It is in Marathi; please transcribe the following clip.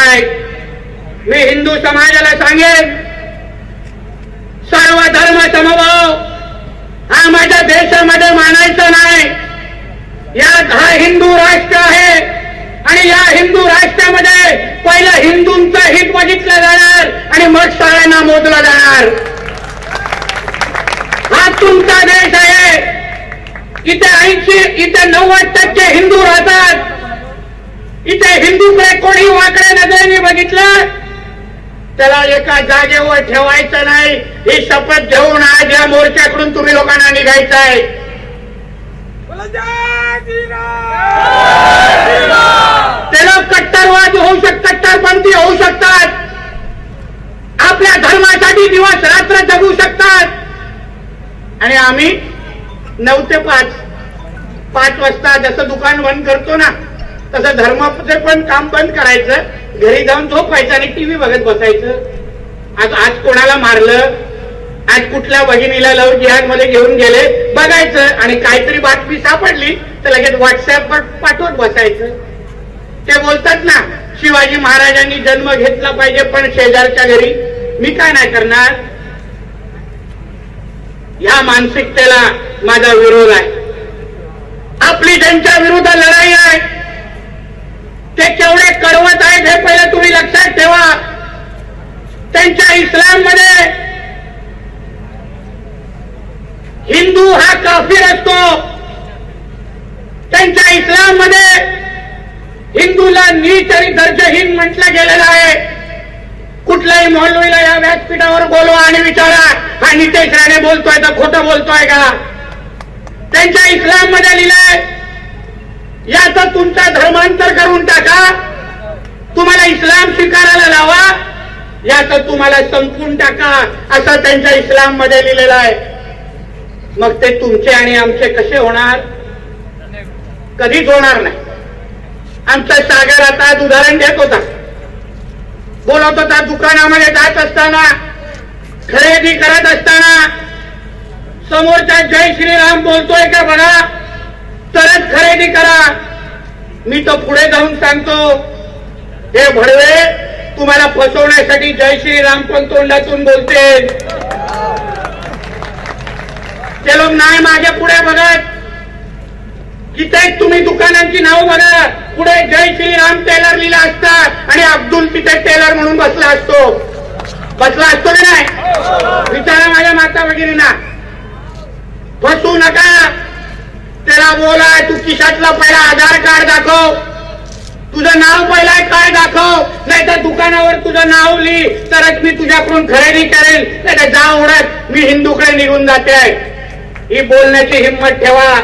मी हिंदू समाजाला सांगेन सर्व धर्म समभाव हा माझ्या देशामध्ये मानायचा नाही. यात हा हिंदू राष्ट्र आहे आणि या हिंदू राष्ट्रामध्ये पहिलं हिंदूंचा हित बघितलं जाणार आणि मग सगळ्यांना मोजलं जाणार. हा तुमचा देश आहे. इथे ऐंशी इथे नव्वद टक्के हिंदू राहतात. इथे हिंदूकडे कोणी वाकडे सांगितलं त्याला एका जागेवर ठेवायचं नाही. ही शपथ घेऊन आज या मोर्चाकडून तुम्ही लोकांना निघायचं आहे त्याला कट्टरवाद होऊ शक कट्टरपंथी होऊ शकतात. आपल्या धर्मासाठी दिवस रात्र जगू शकतात. आणि आम्ही नऊ ते पाच पाच वाजता जसं दुकान बंद करतो ना तसं धर्माचं पण काम बंद करायचं. घरी जाऊन झोपायचं आणि टीव्ही बघत बसायचं. आज आज कोणाला मारलं? आज कुठल्या भगिनीला लव जिहादमध्ये घेऊन गेले? बघायचं. आणि काहीतरी बातमी सापडली तर लगेच व्हॉट्सअपवर पाठवत बसायचं. ते बोलतात ना शिवाजी महाराजांनी जन्म घेतला पाहिजे पण शेजारच्या घरी. मी काय नाही करणार? या मानसिकतेला माझा विरोध आहे. आपली त्यांच्या विरुद्ध लढाई आहे. केवढे कडवत आहेत हे पहिले तुम्ही लक्षात ठेवा. त्यांच्या इस्लाममध्ये हिंदू हा काफीर असतो. त्यांच्या इस्लाममध्ये हिंदूला नीच आणि दर्जहीन म्हटलं गेलेलं आहे. कुठल्याही मौलवीला या व्यासपीठावर बोलवा आणि विचारा हा नितेश राणे बोलतोय तर खोटं बोलतोय का? त्यांच्या इस्लाममध्ये लिहिलंय याचा तुमचा धर्मांतर करून टाका. तुम्हाला इस्लाम स्वीकारायला लावा. याचा तुम्हाला संपून टाका. असा त्यांच्या इस्लाममध्ये लिहिलेलं आहे. मग ते तुमचे आणि आमचे कसे होणार? कधीच होणार नाही. आमचा सागर आता उदाहरण देत होता. बोलत होता दुकानामध्ये जात असताना खरेदी करत असताना समोरचा जय श्रीराम बोलतोय का बघा? खरेदी करा. मी तो पुढे जाऊन सांगतो. हे भडवे तुम्हाला फसवण्यासाठी जय श्रीराम पण तोंडातून बोलते. ते लोक नाही माझ्या पुढे बघत. तिथे तुम्ही दुकानांची नाव बघा. पुढे जय श्रीराम टेलर लिहिला असता आणि अब्दुल तिथे टेलर म्हणून बसला असतो. बसला असतो की नाही? विचारा माझ्या माता ना बस नका त्याला तू खिशातला पहिला आधार कार्ड दाखव. तुझं नाव पहिला काय दाखव. नाही तर दुकानावर तुझं नाव लिही तरच मी तुझ्याकडून खरेदी करेल. नाही तर जा उडत मी हिंदूकडे निघून जाते. आहे ही बोलण्याची हिंमत ठेवा.